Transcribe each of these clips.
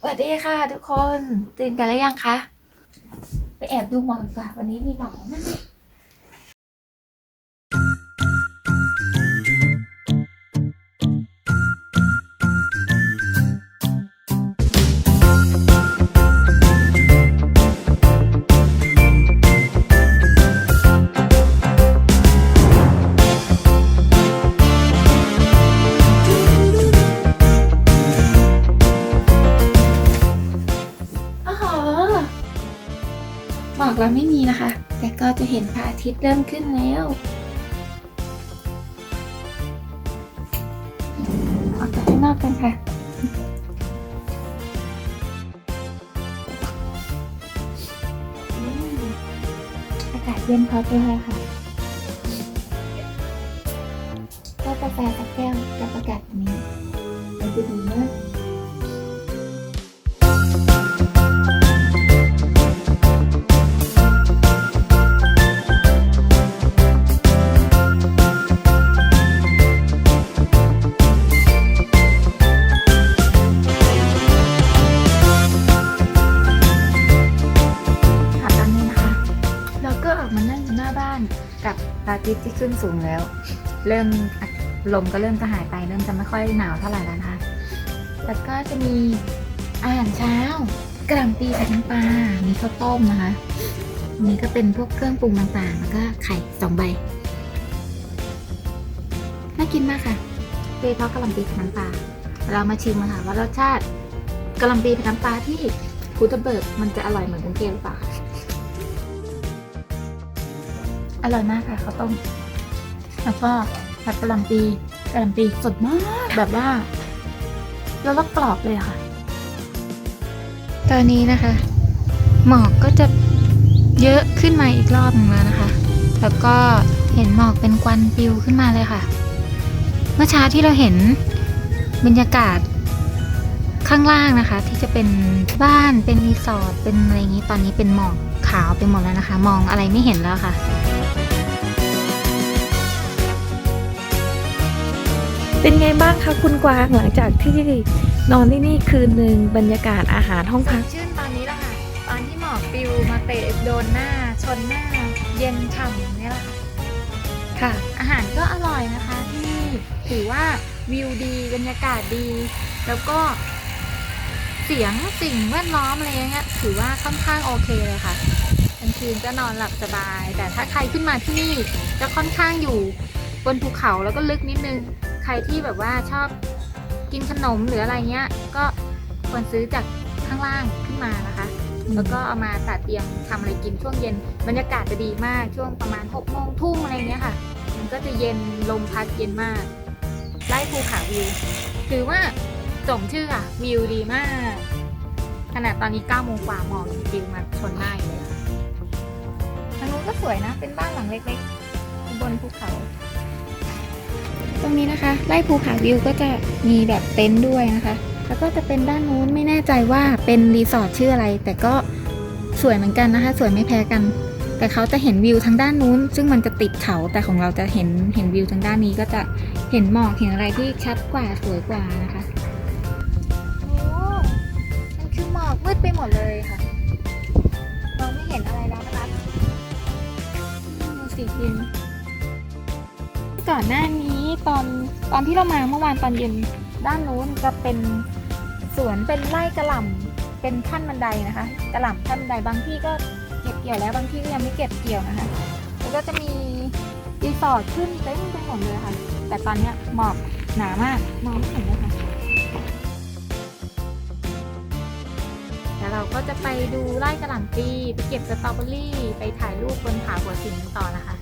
สวัสดีค่ะทุกคนตื่นกันแล้วยังคะ ไปแอบดูหมอกดีกว่าวันนี้มีหมอกนะ อกเราไม่มีนะคะ แต่ก็จะเห็นพระอาทิตย์เริ่มขึ้นแล้วออกจากข้างนอกกันค่ะอากาศเย็นพอตัวค่ะ ขึ้นสูงแล้ว เริ่มลมก็เริ่มจะหายไป เริ่มจะไม่ค่อยหนาวเท่าไหร่แล้วนะคะ แล้วก็จะมีอาหารเช้ากระหล่ำปีใส่น้ำปลามีข้าวต้มนะคะ นี่ก็เป็นพวกเครื่องปรุงต่างๆ แล้วก็ไข่สองใบ น่ากินมากค่ะโดยเฉพาะกระหล่ำปีกับน้ำปลา เรามาชิมกันค่ะว่ารสชาติกระหล่ำปีกับน้ำปลาที่ภูทับเบิกมันจะอร่อยเหมือนกรุงเทพหรือเปล่า อร่อยมากค่ะข้าวต้ม แล้วก็ผัดกะหล่ำปีกะหล่ำปีสดมากแบบว่าแล้วก็กรอบเลยค่ะ ตอนนี้นะคะ หมอกก็จะเยอะขึ้นมาอีกรอบหนึงแล้วนะคะ แล้วก็เห็นหมอกเป็นควันปิวขึ้นมาเลยค่ะ เมื่อเช้าที่เราเห็นบรรยากาศข้างล่างนะคะ ที่จะเป็นบ้านเป็นรีสอร์ทเป็นอะไรอย่างนี้ตอนนี้เป็นหมอกขาวไปหมดแล้วนะคะ มองอะไรไม่เห็นแล้วค่ะ เป็นไงบ้างคะคุณกวางหลังจากที่นอนที่นี่คืนหนึ่งบรรยากาศอาหารห้องพัก ชื่นตอนนี้แหละค่ะ ตอนที่หมอกปิวมาเตะโดนหน้า ชนหน้า เย็นฉ่ำเนี่ยแหละค่ะค่ะ อาหารก็อร่อยนะคะที่นี่ถือว่าวิวดีบรรยากาศดี แล้วก็ เสียงสิ่งแวดล้อมอะไรเงี้ยถือว่าค่อนข้างโอเคเลยค่ะกลางคืนก็นอนหลับสบาย แต่ถ้าใครขึ้นมาที่นี่จะค่อนข้างอยู่บนภูเขาแล้วก็ลึกนิดนึง ใครที่แบบว่าชอบกินขนมหรืออะไรเงี้ย ก็ควรซื้อจากข้างล่างขึ้นมานะคะ แล้วก็เอามาตัดเตรียมทำอะไรกินช่วงเย็น บรรยากาศจะดีมากช่วงประมาณ6โมงทุ่มอะไรเงี้ยค่ะ มันก็จะเย็นลมพัดเย็นมากไล่ภูเขาวิวถือว่าสมชื่อค่ะวิวดีมาก ขนาดตอนนี้9โมงกว่าหมอกยังปลิวมาชนหน้าอยู่เลยค่ะทางนู้นก็สวยนะ เป็นบ้านหลังเล็กๆบนภูเขาต รงนี้นะคะ ไล่ภูผาวิวก็จะมีแบบเต็นท์ด้วยนะคะ แล้วก็จะเป็นด้านนู้นไม่แน่ใจว่าเป็นรีสอร์ทชื่ออะไร แต่ก็สวยเหมือนกันนะคะ สวยไม่แพ้กัน แต่เขาจะเห็นวิวทางด้านนู้น ซึ่งมันจะติดเขาแต่ของเราจะเห็นเห็นวิวทางด้านนี้ก็จะเห็นหมอกเห็นอะไรที่ชัดกว่าสวยกว่านะคะโอ้มันคือหมอกมืดไปหมดเลยค่ะมองไม่เห็นอะไรแล้วนะคะดูสีดินก่อนหน้านี้ ตอนตอนที่เรามาเมื่อวานตอนเย็นด้านนู้นจะเป็นสวนเป็นไร่กระหล่ำเป็นขั้นบันไดนะคะ กระหล่ำขั้นบันไดบางที่ก็เก็บเกี่ยวแล้วบางที่ก็ยังไม่เก็บเกี่ยวนะคะแล้วก็จะมีรีสอร์ทขึ้นเต็มไปหมดเลยค่ะ แต่ตอนเนี้ยหมอกหนามากมองไม่เห็นเลยค่ะแล้วเราก็จะไปดูไร่กระหล่ำปีไปเก็บสตรอเบอรี่ ไปถ่ายรูปบนผาหัวสิงต่อนะคะ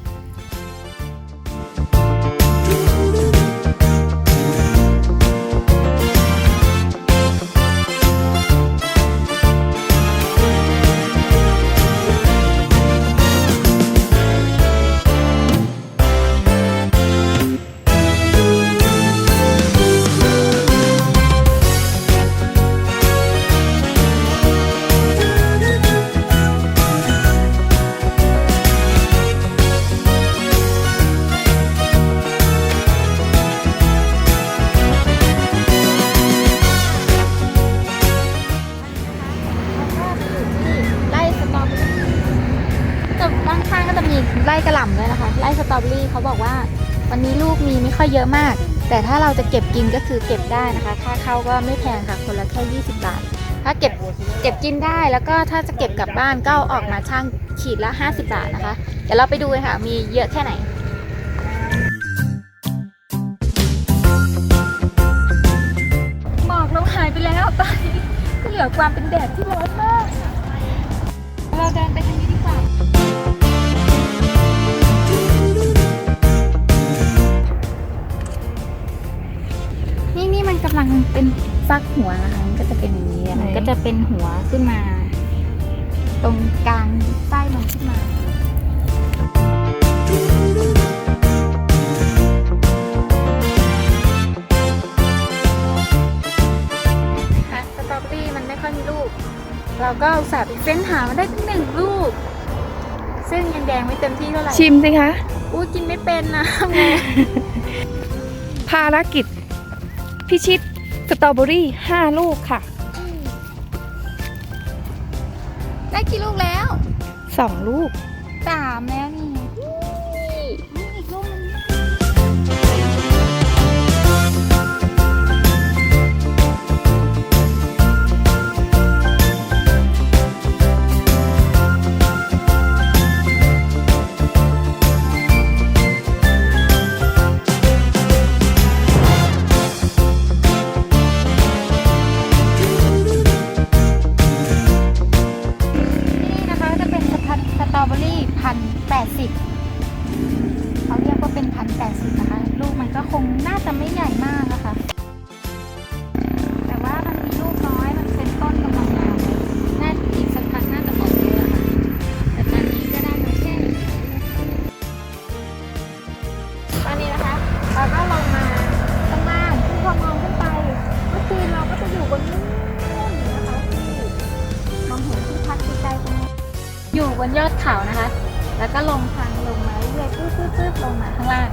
ร่กระหล่ำด้วยนะคะไร่สตรอเบอรี่เขาบอกว่า วันนี้ลูกมีไม่ค่อยเยอะมาก แต่ถ้าเราจะเก็บกินก็คือเก็บได้นะคะ ค่าเข้าก็ไม่แพงค่ะ คนละแค่ 20 บาท ถ้าเก็บเก็บกินได้แล้วก็ถ้าจะเก็บกลับบ้านก็อออกมาช่างขีดละ 50 บาทนะคะ เดี๋ยวเราไปดูกันค่ะ มีเยอะแค่ไหนหมอกเราหายไปแล้วตอนนี้เหลือความเป็นแดดที่ร้อนมาก เราเดินไปทาง ฟักหัวนะคะมันก็จะเป็นอย่างนี้อะมันก็จะเป็นหัวขึ้นมา ตรงกลางใต้มันขึ้นมา ค่ะสตรอเบอรี่มันไม่ค่อยมีลูก เราก็อุตส่าห์ไปเฟ้นหามาได้ตั้งหนึ่งลูก ซึ่งยังแดงไม่เต็มที่เท่าไหร่ชิมสิคะ อู้กินไม่เป็นนะ ทำไงภารกิจ พิชิต สตรอเบอรี่5ลูกค่ะได้กี่ลูกแล้ว2ลูกสามแล้วนี่นี่ นยอดเขานะคะ แล้วก็ลงทางลงมาเรื่อยๆปื๊บๆๆลงมาข้างล่าง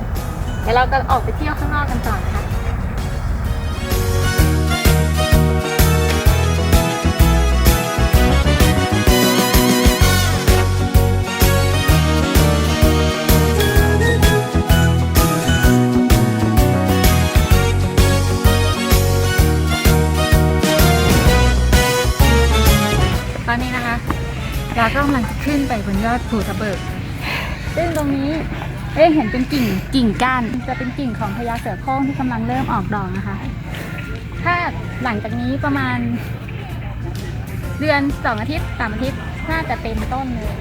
เดี๋ยวเราก็ออกไปเที่ยวข้างนอกกันต่อนะคะ ยอดภูทะเบิก ซึ่งตรงนี้เอ้ยเห็นเป็นกิ่งกิ่งก้าน จะเป็นกิ่งของพญาเสือโคร่งที่กำลังเริ่มออกดอกนะคะ ถ้าหลังจากนี้ประมาณ เดือนสองอาทิตย์สามอาทิตย์น่าจะเต็มต้นเลย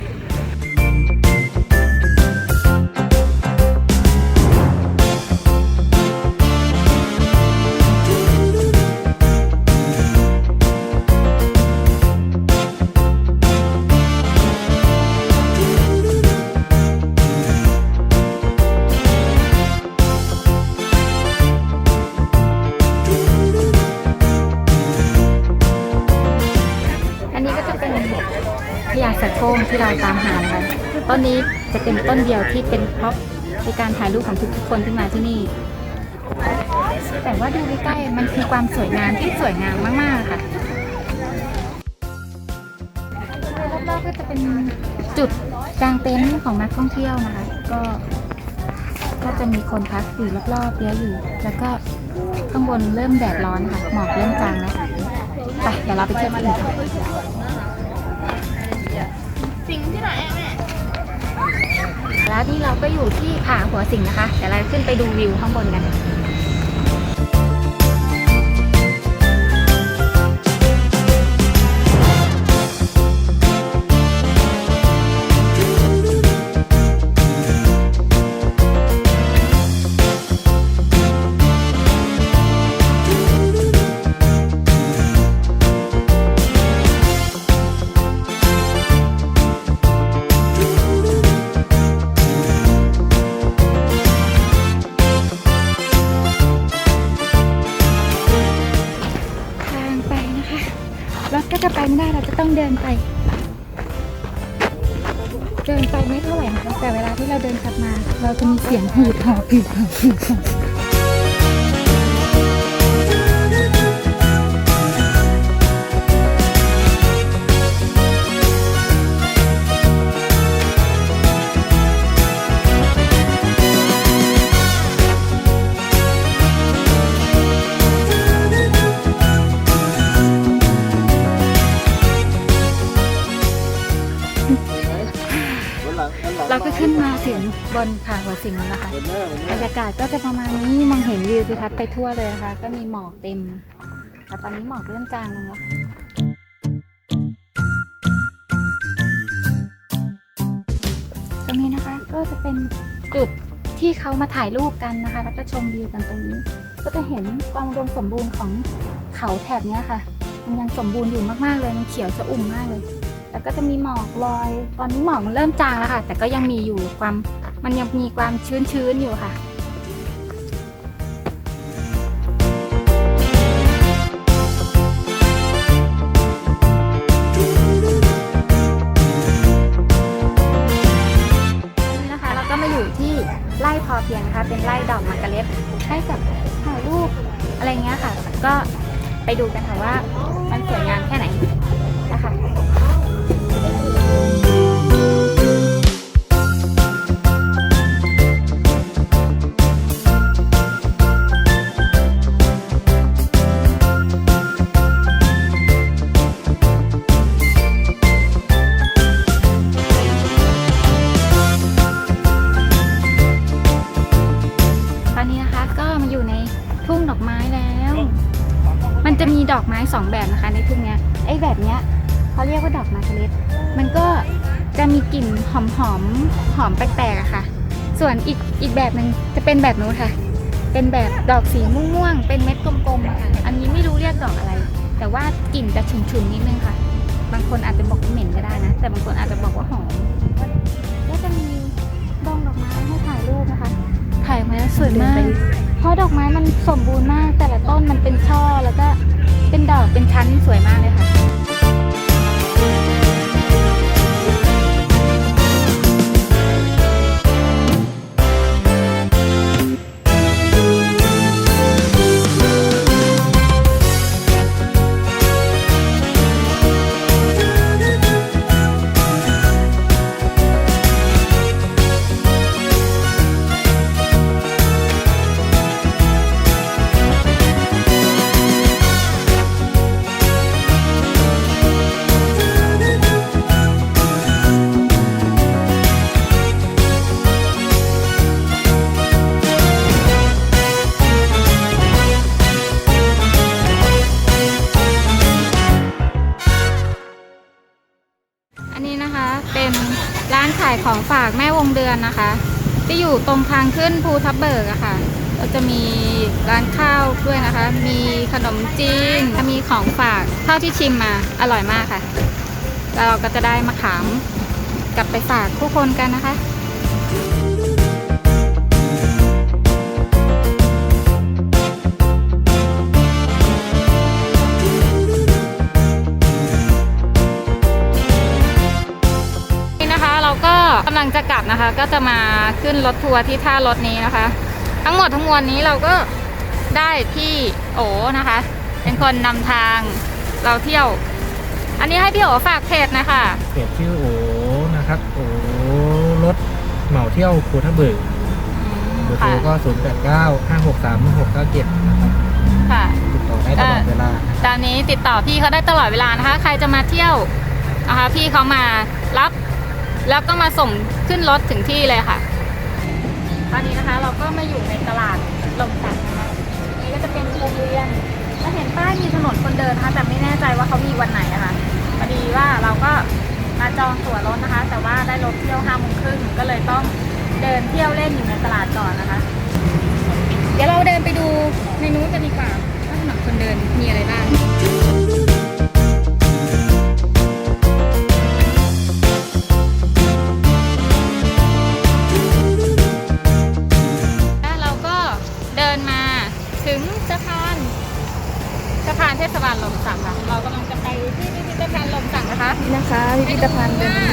ต้นเดียวที่เป็นเพราะในการถ่ายรูปของทุกๆคนที่มาที่นี่ แต่ว่าดูใกล้ๆมันคือความสวยงามที่สวยงามมากๆค่ะรอบๆก็จะเป็นจุดกางเต็นท์ของนักท่องเที่ยวนะคะ ก็ก็จะมีคนพักอยู่รอบๆเยอะอยู่ แล้วก็ข้างบนเริ่มแดดร้อนค่ะ หมอกเริ่มจางแล้วไปเดี๋ยวเราไปเที่ยวที่อื่นกันสิงที่ไหน แล้วนี่เราก็อยู่ที่ผาหัวสิงนะคะ เดี๋ยวเราขึ้นไปดูวิวข้างบนกัน ไม่ได้เราจะต้องเดินไป เดินไปไม่เท่าไหร่นะคะแต่เวลาที่เราเดินกลับมา เราจะมีเสียงหูดหอบหืดหอบหืดหอบ บนผาหัวสิงแล้วนะคะบรรยากาศก็จะประมาณนี้มองเห็นวิวทิวทัศน์ไปทั่วเลยนะคะ ก็มีหมอกเต็มแต่ตอนนี้หมอกเริ่มจางลงแล้วค่ะตรงนี้นะคะก็จะเป็นจุดที่เขามาถ่ายรูปกันนะคะ แล้วก็ชมวิวกันตรงนี้ ก็จะเห็นความอุดมสมบูรณ์ของเขาแถบเนี้ยค่ะ มันยังสมบูรณ์อยู่มากๆเลย มันเขียวชอุ่มมากเลย แล้วก็จะมีหมอกลอย ตอนนี้หมอกมันเริ่มจางแล้วค่ะ แต่ก็ยังมีอยู่ความ มันยังมีความชื้นๆอยู่ค่ะนี่นะคะเราก็มาอยู่ที่ไร่พอเพียงนะคะเป็นไร่ดอกมะกะเล็ดให้กับถ่ายรูปอะไรเงี้ยค่ะ ก็ไปดูกันค่ะว่ามันสวยงามแค่ไหนนะคะ ทุ่งดอกไม้แล้ว มันจะมีดอกไม้สองแบบนะคะในทุ่งเนี้ยไอ้แบบเนี้ยเขาเรียกว่าดอกมะกะเล็ดมันก็จะมีกลิ่นหอมหอมๆหอมแปลกๆอะค่ะ ส่วนอีกอีกแบบหนึ่งจะเป็นแบบนู้นค่ะ เป็นแบบดอกสีม่วงๆ เป็นเม็ดกลมๆอะค่ะ อันนี้ไม่รู้เรียกดอกอะไร แต่ว่ากลิ่นจะฉุนๆนิดนึงค่ะ บางคนอาจจะบอกว่าเหม็นก็ได้นะ แต่บางคนอาจจะบอกว่าหอมก็จะมีดองดอกไม้ให้ถ่ายรูปนะคะ ถ่ายออกมาแล้วสวยมาก เพราะดอกไม้มันสมบูรณ์มาก แต่ละต้นมันเป็นช่อแล้วก็เป็นดอกเป็นชั้นสวยมากเลยค่ะ อนนะคะ ที่อยู่ตรงทางขึ้นภูทับเบิกอะค่ะก็จะมีร้านข้าวด้วยนะคะ มีขนมจีนมีของฝากเท่าที่ชิมมาอร่อยมากค่ะแล้วเราก็จะได้มะขามกลับไปฝากผู้คนกันนะคะ เราก็กำลังจะกลับนะคะ ก็จะมาขึ้นรถทัวร์ที่ท่ารถนี้นะคะ ทั้งหมดทั้งมวลนี้เราก็ได้ที่โอนะคะ เป็นคนนำทางเราเที่ยว อันนี้ให้พี่โอฝากเพจหนะคะเพจชื่อโอนะครับโอรถเหมาเที่ยวภูทับเบิกเบอร์โทรค่ะก็0 8 9 5 6 3 6 9 7นะครับค่ะติดต่อได้ตลอดเวลาตอนนี้ติดต่อพี่เขาได้ตลอดเวลานะคะ ใครจะมาเที่ยวนะคะพี่เขามารับ แล้วก็มาส่งขึ้นรถถึงที่เลยค่ะ ตอนนี้นะคะเราก็มาอยู่ในตลาดลมสักนะคะนี่ก็จะเป็นโรงเรียนถ้าเห็นป้ายมีถนนคนเดินนะคะแต่ไม่แน่ใจว่าเขามีวันไหนอะคะพอดีว่าเราก็มาจองตั๋วรถนะคะ แต่ว่าได้รถเที่ยวห้าโมงครึ่งก็เลยต้องเดินเที่ยวเล่นอยู่ในตลาดก่อนนะคะ เดี๋ยวเราเดินไปดูในนู้นกันดีกว่าว่าถนนคนเดินมีอะไรบ้าง เทศบาลลมสักค่ะ เรากำลังจะไปที่พิพิธภัณฑ์ลมสักนะคะนี่นะคะพิพิธภัณฑ์เป็นนี่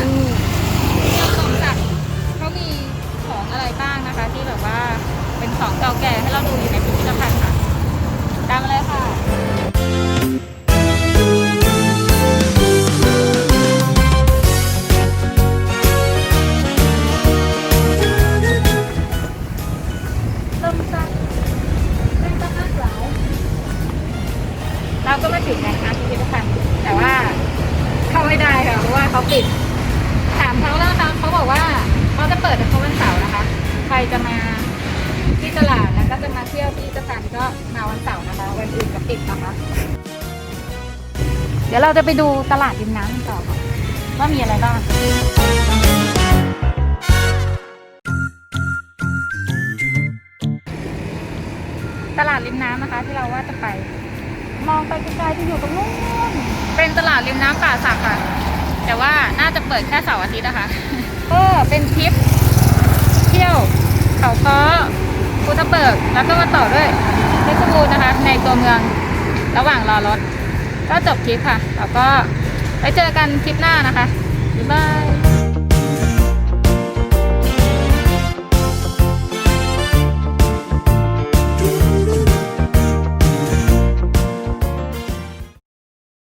ลมสักเขามีของอะไรบ้างนะคะ ที่แบบว่าเป็นของเก่าแก่ให้เราดูอยู่ในพิพิธภัณฑ์ค่ะ ตามมาเลยค่ะ ถึงนะคะพิพิธภัณฑ์แต่ว่าเข้าไม่ได้ค่ะเพราะว่าเขาปิด ถามเขาแล้วนะเขาบอกว่าเขาจะเปิดเฉพาะวันเสาร์นะคะ ใครจะมาที่ตลาดแล้วก็จะมาเที่ยวที่สถานก็มาวันเสาร์นะคะ วันอื่นก็ปิดนะคะเดี๋ยวเราจะไปดูตลาดริมน้ำกันต่อค่ะว่ามีอะไรบ้างตลาดริมน้ำนะคะที่เราว่าจะไป มองไปไกลๆจะอยู่ตรงนู้นเป็นตลาดริมน้ำป่าสักค่ะ แต่ว่าน่าจะเปิดแค่เสาร์อาทิตย์นะคะ ก็เป็นทริปเที่ยวเขาค้อภูทับเบิกแล้วก็มาต่อด้วยเพชรบูรณ์นะคะ ในตัวเมืองระหว่างรอรถ ก็จบทริปค่ะ แล้วก็ไปเจอกันทริปหน้านะคะบ๊ายบาย